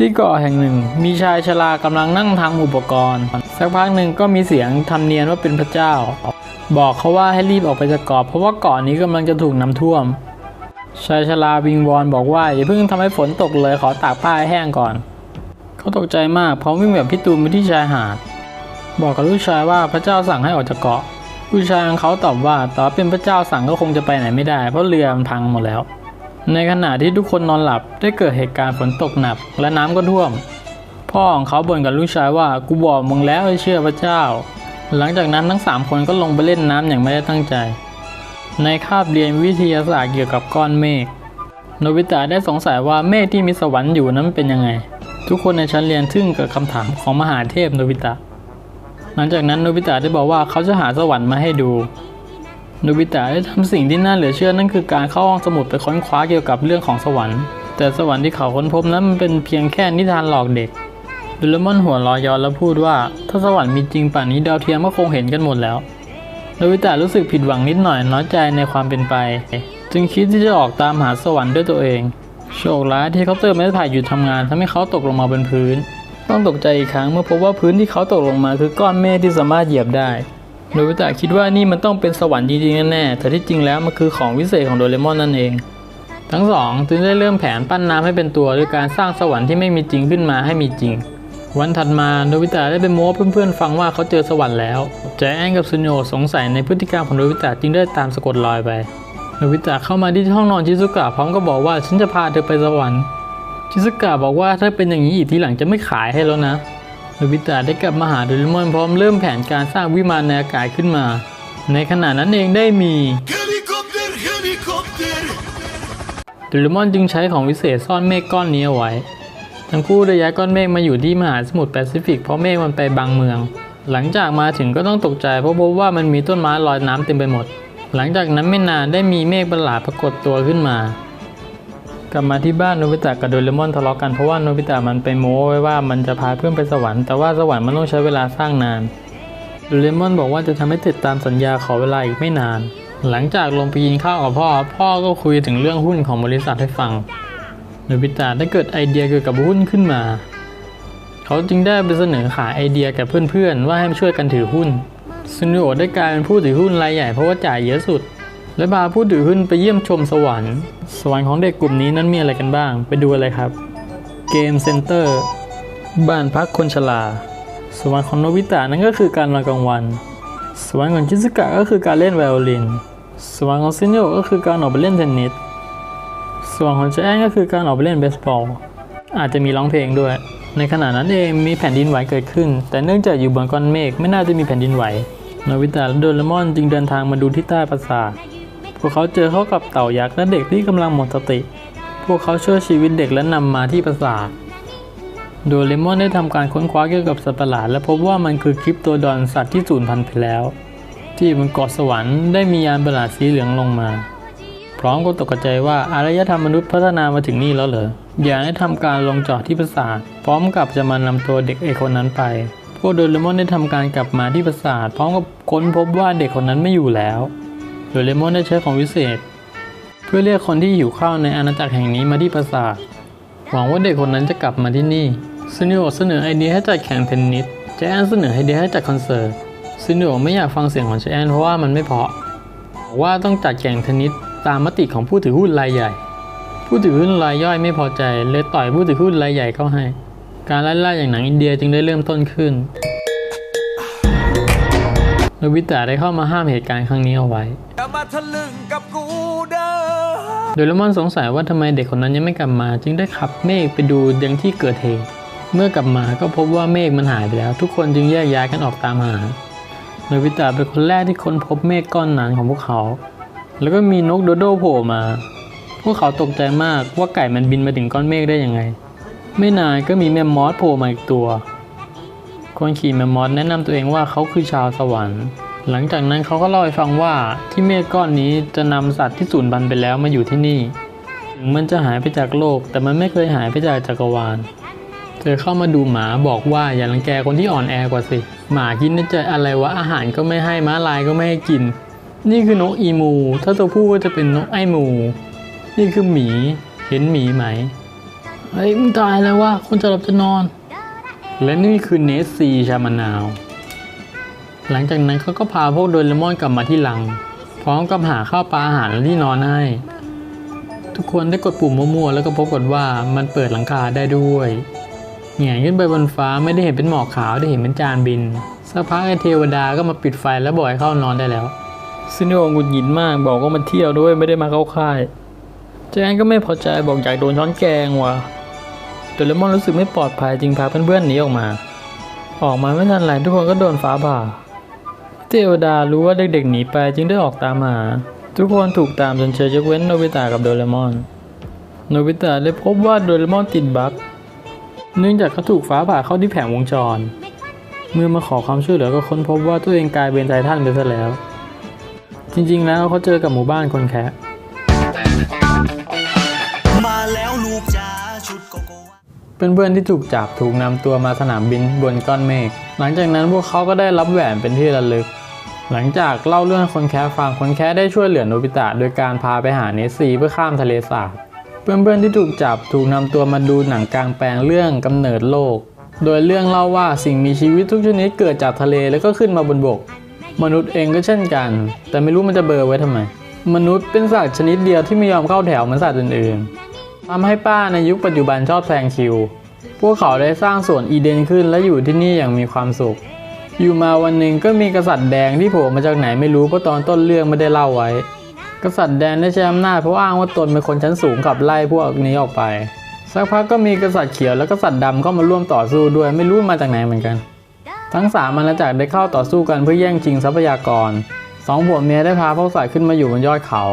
ที่เกาะแห่งหนึ่ง มีชายชรากำลังนั่งทำอุปกรณ์ สักพักหนึ่งก็มีเสียงทำเนียนว่าเป็นพระเจ้า บอกเขาว่าให้รีบออกไปจากเกาะเพราะว่าเกาะนี้กำลังจะถูกน้ำท่วม ชายชราวิงวอนบอกว่าอย่าเพิ่งทำให้ฝนตกเลยขอตากผ้าให้แห้งก่อน เขาตกใจมากเพราะวิ่งแบบพี่ตูนไปที่ชายหาด บอกกับลูกชายว่าพระเจ้าสั่งให้ออกจากเกาะ ลูกชายของเขาตอบว่าต่อเป็นพระเจ้าสั่งก็คงจะไปไหนไม่ได้ เพราะเรือมันพังหมดแล้ว ในขณะที่ทุกคนนอนหลับได้เกิดเหตุการณ์ฝนตกหนักและน้ำก็ท่วม พ่อของเขาบ่นกับลูกชายว่ากูบอกมึงแล้วให้เชื่อพระเจ้า หลังจากนั้นทั้งสามคนก็ลงไปเล่นน้ำอย่างไม่ได้ตั้งใจ ในคาบเรียนวิทยาศาสตร์เกี่ยวกับก้อนเมฆโนบิตะได้สงสัยว่าเมฆที่มีสวรรค์อยู่นั้นเป็นยังไง ทุกคนในชั้นเรียนทึ่งกับคำถามของมหาเทพโนบิตะ หลังจากนั้นโนบิตะได้บอกว่าเขาจะหาสวรรค์มาให้ดู โนบิตะได้ทำสิ่งที่น่าเหลือเชื่อนั่นคือการเข้าห้องสมุดไปค้นคว้าเกี่ยวกับเรื่องของสวรรค์ แต่สวรรค์ที่เขาค้นพบนั้นมันเป็นเพียงแค่นิทานหลอกเด็กโดเรมอนหัวเรอยอนแล้วพูดว่า ถ้าสวรรค์มีจริงป่านนี้ดาวเทียมก็คงเห็นกันหมดแล้วโนบิตะรู้สึกผิดหวังนิดหน่อยน้อยใจในความเป็นไป จึงคิดที่จะออกตามหาสวรรค์ด้วยตัวเอง โชคร้ายที่เคาเตอร์ไม้ไผ่หยุดทำงานทำให้เขาตกลงมาบนพื้น ต้องตกใจอีกครั้งเมื่อพบว่าพื้นที่เขาตกลงมาคือก้อนเมฆที่สามารถเหยียบได้ โนบิตะคิดว่านี่มันต้องเป็นสวรรค์จริงๆแน่ๆแต่ที่จริงแล้วมันคือของวิเศษของโดเรมอนนั่นเอง ทั้งสองจึงได้เริ่มแผนปั้นน้ำให้เป็นตัวด้วยการสร้างสวรรค์ที่ไม่มีจริงขึ้นมาให้มีจริง วันถัดมาโนบิตะได้ไปโม้เพื่อนๆฟังว่าเขาเจอสวรรค์แล้วใจแอนกับซุนโยสงสัยในพฤติกรรมของโนบิตะจึงได้ตามสะกดรอยไปโนบิตะเข้ามาที่ห้องนอนชิซุกะพร้อมก็บอกว่าฉันจะพาเธอไปสวรรค์ชิซุกะบอกว่าถ้าเป็นอย่างนี้อีกทีหลังจะไม่ขายให้แล้วนะ โนบิตะได้กลับมาหาโดเรมอนพร้อมเริ่มแผนการสร้างวิมานในอากาศขึ้นมา ในขณะนั้นเองได้มีโดเรมอนจึงใช้ของวิเศษซ่อนเมฆก้อนนี้เอาไว้ ทั้งคู่ได้ย้ายก้อนเมฆมาอยู่ที่มหาสมุทรแปซิฟิกเพราะเมฆมันไปบางเมือง หลังจากมาถึงก็ต้องตกใจเพราะพบว่ามันมีต้นไม้ลอยน้ำเต็มไปหมด หลังจากนั้นไม่นานได้มีเมฆประหลาดปรากฏตัวขึ้นมา กลับมาที่บ้านโนบิตะกับโดเรมอนทะเลาะกันเพราะว่าโนบิตะมันไปโม้ไว้ว่ามันจะพาเพื่อนไปสวรรค์แต่ว่าสวรรค์มันต้องใช้เวลาสร้างนานโดเรมอนบอกว่าจะทำให้ติดตามสัญญาขอเวลาอีกไม่นาน หลังจากลงไปกินข้าวกับพ่อ พ่อก็คุยถึงเรื่องหุ้นของบริษัทให้ฟังโนบิตะได้เกิดไอเดียเกี่ยวกับหุ้นขึ้นมา เขาจึงได้ไปเสนอขายไอเดียแก่เพื่อนๆว่าให้ช่วยกันถือหุ้นซุนิโอได้กลายเป็นผู้ถือหุ้นรายใหญ่เพราะว่าจ่ายเยอะสุด และพาผู้ถือหุ้นไปเยี่ยมชมสวรรค์ สวรรค์ของเด็กกลุ่มนี้นั้นมีอะไรกันบ้าง ไปดูอะไรครับ เกมเซ็นเตอร์ บ้านพักคนชรา สวรรค์ของโนบิตะนั่นก็คือการนอนกลางวัน สวรรค์ของชิซุกะก็คือการเล่นไวโอลิน สวรรค์ของซินโยก็คือการออกไปเล่นเทนนิสส่วนของเจแอนก็คือการออกไปเล่นเบสบอล อาจจะมีร้องเพลงด้วย ในขณะนั้นเองมีแผ่นดินไหวเกิดขึ้น แต่เนื่องจากอยู่บนก้อนเมฆไม่น่าจะมีแผ่นดินไหว โนบิตะและโดเรมอนจึงเดินทางมาดูที่ใต้ปราสาท พวกเขาเจอเข้ากับเต่ายักษ์และเด็กที่กำลังหมดสติ พวกเขาช่วยชีวิตเด็กและนำมาที่ปราสาท โดเรมอนได้ทำการค้นคว้าเกี่ยวกับสัตว์ประหลาด และพบว่ามันคือคริปโตดอนสัตว์ที่สูญพันธุ์ไปแล้ว ที่บนเกาะสวรรค์ได้มียานประหลาดสีเหลืองลงมา พร้อมกับตกใจว่าอารยธรรมมนุษย์พัฒนามาถึงนี่แล้วเหรออยากให้ทำการลงจอดที่ปราสาท พร้อมกับจะมานำตัวเด็กเอกคนนั้นไปพวกโดเรมอนได้ทำการกลับมาที่ปราสาทพร้อมกับค้นพบว่าเด็กคนนั้นไม่อยู่แล้ว โดเรมอนได้ใช้ของวิเศษ เพื่อเรียกคนที่หิวข้าวในอาณาจักรแห่งนี้มาที่ปราสาท หวังว่าเด็กคนนั้นจะกลับมาที่นี่ซินิโอเสนอไอเดียให้จัดแข่งเทนนิสแจแอนเสนอไอเดียให้จัดคอนเสิร์ตซินิโอไม่อยากฟังเสียงของแจแอนเพราะว่ามันไม่เพาะบอกว่าต้องจัดแข่งเทนนิสตามมติของผู้ถือหุ้นรายใหญ่ ผู้ถือหุ้นรายย่อยไม่พอใจเลยต่อยผู้ถือหุ้นรายใหญ่เข้าให้ การไล่ล่าอย่างหนังอินเดียจึงได้เริ่มต้นขึ้นโนบิตะได้เข้ามาห้ามเหตุการณ์ครั้งนี้เอาไว้ มาทะลึ่งกับกูเด้อโดยเลมอนสงสัยว่าทำไมเด็กคนนั้นยังไม่กลับมา จึงได้ขับเมฆไปดูยังที่เกิดเหตุเมื่อกลับมาก็พบว่าเมฆมันหายไปแล้ว ทุกคนจึงแยกย้ายกันออกตามหาโนบิตะเป็นคนแรกที่ค้นพบเมฆก้อนนั้นของพวกเขา แล้วก็มีนกโดโดโผล่มา พวกเขาตกใจมากว่าไก่มันบินมาถึงก้อนเมฆได้ยังไง ไม่นานก็มีแมมมอสโผล่มาอีกตัวคนขี่แมมมอสแนะนำตัวเองว่าเขาคือชาวสวรรค์ หลังจากนั้นเขาก็เล่าให้ฟังว่าที่เมฆก้อนนี้จะนำสัตว์ที่สูญพันธุ์ไปแล้วมาอยู่ที่นี่ ถึงมันจะหายไปจากโลก แต่มันไม่เคยหายไปจากจักรวาล เธอเข้ามาดูหมาบอกว่าอย่ารังแกคนที่อ่อนแอกว่าสิ หมาคิดในใจอะไรวะอาหารก็ไม่ให้ม้าลายก็ไม่ให้กิน นี่คือนกอีมู ถ้าตัวผู้ก็จะเป็นนกไอมู นี่คือหมี เห็นหมีไหมเฮ้ยมึงตายแล้ววะคนจะหลับจะนอน และนี่คือเนสซีชามานาว หลังจากนั้นเขาก็พาพวกโดเรมอนกลับมาที่หลัง พร้อมกับหาข้าวปลาอาหารและที่นอนให้ ทุกคนได้กดปุ่มมั่วๆแล้วก็พบกันว่ามันเปิดหลังคาได้ด้วยแหง่ขึ้นไปบนฟ้าไม่ได้เห็นเป็นหมอกขาวได้เห็นเป็นจานบินสักพักไอเทวดาก็มาปิดไฟแล้วบอกให้เข้านอนได้แล้วซินโอหงุดหงิดมากบอกว่ามันเที่ยวด้วยไม่ได้มาเข้าค่ายแจนก็ไม่พอใจบอกอยากโดนช้อนแกงว่ะโดเรมอนรู้สึกไม่ปลอดภัยจึงพาเพื่อนๆหนีออกมา ออกมาไม่ทันไรทุกคนก็โดนฟ้าผ่า เทวดารู้ว่าเด็กๆหนีไปจึงได้ออกตามหา ทุกคนถูกตามจนเชยยกเว้นโนบิตะกับโดเรมอน โนบิตะได้พบว่าโดเรมอนติดบั๊กเนื่องจากเขาถูกฟ้าผ่าเข้าที่แผงวงจร เมื่อมาขอความช่วยเหลือก็ค้นพบว่าตัวเองกลายเป็นไททันไปซะแล้ว จริงๆแล้วเขาเจอกับหมู่บ้านคนแคะ เพื่อนๆที่ถูกจับถูกนำตัวมาสนามบินบนก้อนเมฆหลังจากนั้นพวกเขาก็ได้รับแหวนเป็นที่ระลึก หลังจากเล่าเรื่องคนแคะฟังคนแคะได้ช่วยเหลือโนบิตะโดยการพาไปหาเนสซีเพื่อข้ามทะเลสาบเพื่อนๆที่ถูกจับถูกนำตัวมาดูหนังกลางแปลงเรื่องกำเนิดโลก โดยเรื่องเล่าว่าสิ่งมีชีวิตทุกชนิดเกิดจากทะเลแล้วก็ขึ้นมาบนบก มนุษย์เองก็เช่นกัน แต่ไม่รู้มันจะเบลอไว้ทำไม มนุษย์เป็นสัตว์ชนิดเดียวที่ไม่ยอมเข้าแถวเหมือนสัตว์อื่นๆ ทำให้ป้าในยุคปัจจุบันชอบแซงคิว พวกเขาได้สร้างสวนอีเดนขึ้นและอยู่ที่นี่อย่างมีความสุข อยู่มาวันหนึ่งก็มีกษัตริย์แดงที่โผล่มาจากไหนไม่รู้เพราะตอนต้นเรื่องไม่ได้เล่าไว้ กษัตริย์แดงได้ใช้อำนาจเพราะอ้างว่าตนเป็นคนชั้นสูงขับไล่พวกนี้ออกไป สักพักก็มีกษัตริย์เขียวและกษัตริย์ดำเข้ามาร่วมต่อสู้ด้วยไม่รู้มาจากไหนเหมือนกัน ทั้งสามอาณาจักรได้เข้าต่อสู้กันเพื่อแย่งชิงทรัพยากรสองผัวเมียได้พาพวกสายขึ้นมาอยู่บนยอดเขา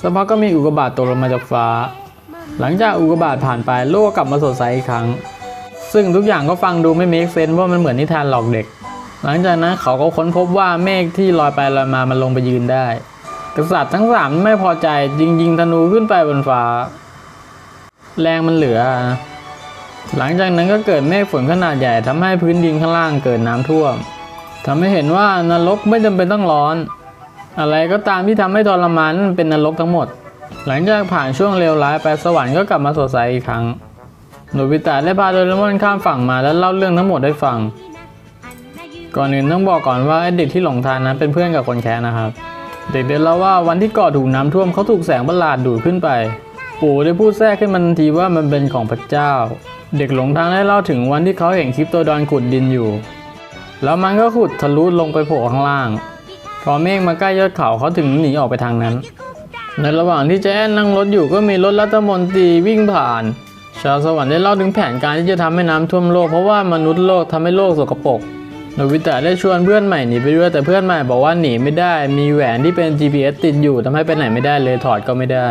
สักพักก็มีอุกกาบาตตกลงมาจากฟ้า หลังจากอุกกาบาตผ่านไปโลกกลับมาสดใสอีกครั้ง ซึ่งทุกอย่างก็ฟังดูไม่เมคเซนเพราะมันเหมือนนิทานหลอกเด็ก หลังจากนั้นเขาก็ค้นพบว่าเมฆที่ลอยไปลอยมามันลงไปยืนได้ กษัตริย์ทั้งสามไม่พอใจยิงยิงธนูขึ้นไปบนฟ้า แรงมันเหลือ หลังจากนั้นก็เกิดเมฆฝนขนาดใหญ่ทำให้พื้นดินข้างล่างเกิดน้ำท่วมทำให้เห็นว่านรกไม่จำเป็นต้องร้อน อะไรก็ตามที่ทำให้ทรมานนั่นเป็นนรกทั้งหมด หลังจากผ่านช่วงเลวร้ายไปสวรรค์ก็กลับมาสดใสอีกครั้งโนบิตะได้พาโดเรมอนข้ามฝั่งมาแล้วเล่าเรื่องทั้งหมดให้ฟัง ก่อนอื่นต้องบอกก่อนว่าเด็กที่หลงทางนั้นเป็นเพื่อนกับคนแค้นนะครับ เด็กเดินเล่าว่าวันที่เกาะถูกน้ำท่วมเขาถูกแสงประหลาดดูดขึ้นไป ปู่ได้พูดแทรกขึ้นมาทันทีว่ามันเป็นของพระเจ้า เด็กหลงทางได้เล่าถึงวันที่เขาเห็นคริปโตดอนขุดดินอยู่ แล้วมันก็ขุดทะลุลงไปโผล่ข้างล่าง พอเมฆมาใกล้ยอดเขาเขาถึงหนีออกไปทางนั้น ในระหว่างที่แจ๊นนั่งรถอยู่ก็มีรถรัฐมนตรีวิ่งผ่าน ชาวสวรรค์ได้เล่าถึงแผนการที่จะทำให้น้ำท่วมโลกเพราะว่ามนุษย์โลกทำให้โลกสกปรกโนบิตะได้ชวนเพื่อนใหม่หนีไปด้วยแต่เพื่อนใหม่บอกว่าหนีไม่ได้ มีแหวนที่เป็น GPS ติดอยู่ทำให้ไปไหนไม่ได้เลยถอดก็ไม่ได้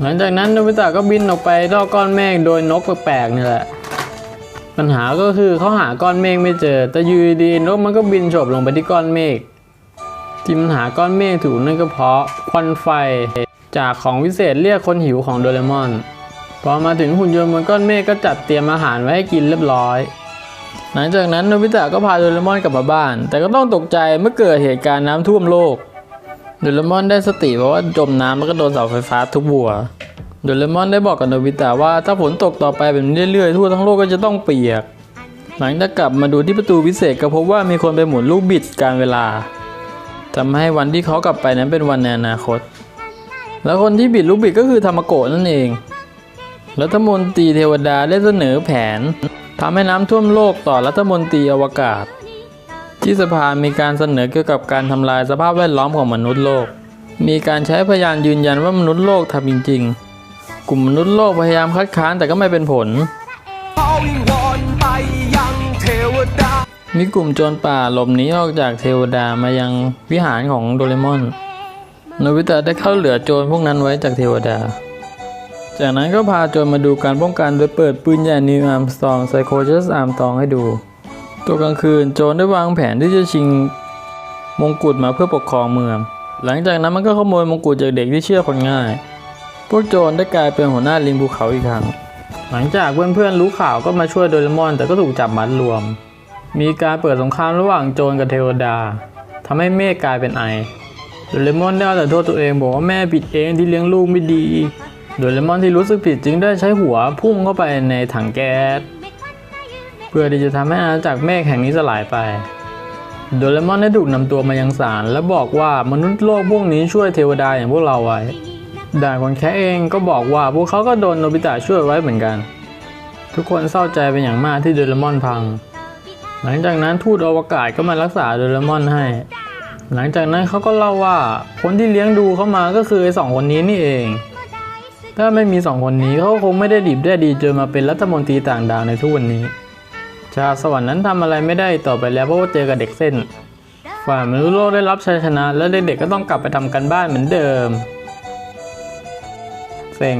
หลังจากนั้นโนบิตะก็บินออกไปรอก้อนเมฆโดยนกแปลกๆนี่แหละ ปัญหาก็คือเขาหาก้อนเมฆไม่เจอ แต่อยูดีนกมันก็บินโฉบลงไปที่ก้อนเมฆ ที่มันหาก้อนเมฆถูกนั่นก็เพราะควันไฟจากของวิเศษเรียกคนหิวของโดเรมอนพอมาถึงหุ่นยนต์บนก้อนเมฆก็จัดเตรียมอาหารไว้ให้กินเรียบร้อย หลังจากนั้นโนบิตะก็พาโดเรมอนกลับมาบ้าน แต่ก็ต้องตกใจเมื่อเกิดเหตุการณ์น้ำท่วมโลกโดเรมอนได้สติเพราะว่าจมน้ำแล้วก็โดนเสาไฟฟ้าทุบหัวโดเรมอนได้บอกกับโนบิตะว่าถ้าฝนตกต่อไปแบบนี้เรื่อยๆทั่วทั้งโลกก็จะต้องเปียก หลังจากกลับมาดูที่ประตูวิเศษก็พบว่ามีคนไปหมุนลูกบิดการเวลา ทำให้วันที่เขากลับไปนั้นเป็นวันในอนาคต แล้วคนที่บิดลูกบิดก็คือธรรมโกะนั่นเอง รัฐมนตรีเทวดาได้เสนอแผนทำให้น้ำท่วมโลกต่อรัฐมนตรีอวกาศ ที่สภามีการเสนอเกี่ยวกับการทำลายสภาพแวดล้อมของมนุษย์โลก มีการใช้พยานยืนยันว่ามนุษย์โลกทำจริง ๆ กลุ่มมนุษย์โลกพยายามคัดค้านแต่ก็ไม่เป็นผล มีกลุ่มโจรป่าหลบหนีออกจากเทวดามายังวิหารของโดเรมอน โนบิตะได้เข้าเหลือโจรพวกนั้นไว้จากเทวดา จากนั้นก็พาโจรมาดูการป้องกันโดยเปิดปืนใหญ่นิวอาร์มสตองไซโคเชสอาร์มตองให้ดู ตัวกลางคืนโจรได้วางแผนที่จะชิงมงกุฎมาเพื่อปกครองเมือง หลังจากนั้นมันก็ขโมยมงกุฎจากเด็กที่เชื่อคนง่าย พวกโจรได้กลายเป็นหัวหน้าลิงภูเขาอีกครั้ง หลังจากเพื่อนๆรู้ข่าวก็มาช่วยโดเรมอน แต่ก็ถูกจับมัดรวม มีการเปิดสงครามระหว่างโจรกับเทวดาทำให้เมฆกลายเป็นไอโดเรมอนได้เอาแต่โทษตัวเองบอกว่าแม่ผิดเองที่เลี้ยงลูกไม่ดี โดเรมอนที่รู้สึกผิดจึงได้ใช้หัวพุ่งเข้าไปในถังแก๊สเพื่อที่จะทำให้อาณาจักรเมฆแห่งนี้สลายไปโดเรมอนได้ถูกนำตัวมายังศาลและบอกว่ามนุษย์โลกพวกนี้ช่วยเทวดาอย่างพวกเราไว้ด่านคนแค่เองก็บอกว่าพวกเขาก็โดนโนบิตะช่วยไว้เหมือนกัน ทุกคนเศร้าใจเป็นอย่างมากที่โดเรมอนพัง หลังจากนั้นทูตอวกาศก็มารักษาโดเรมอนให้ หลังจากนั้นเขาก็เล่าว่าคนที่เลี้ยงดูเขามาก็คือไอ้สองคนนี้นี่เอง ถ้าไม่มีสองคนนี้เขาคงไม่ได้ดีบได้ดีจนมาเป็นรัฐมนตรีต่างดาวในทุกวันนี้ ชาสวรรค์นั้นทำอะไรไม่ได้ต่อไปแล้วเพราะว่าเจอกับเด็กเส้น ฝ่ายมนุษย์โลกได้รับชัยชนะ และเด็กๆก็ต้องกลับไปทำกันบ้านเหมือนเดิมเซ็ง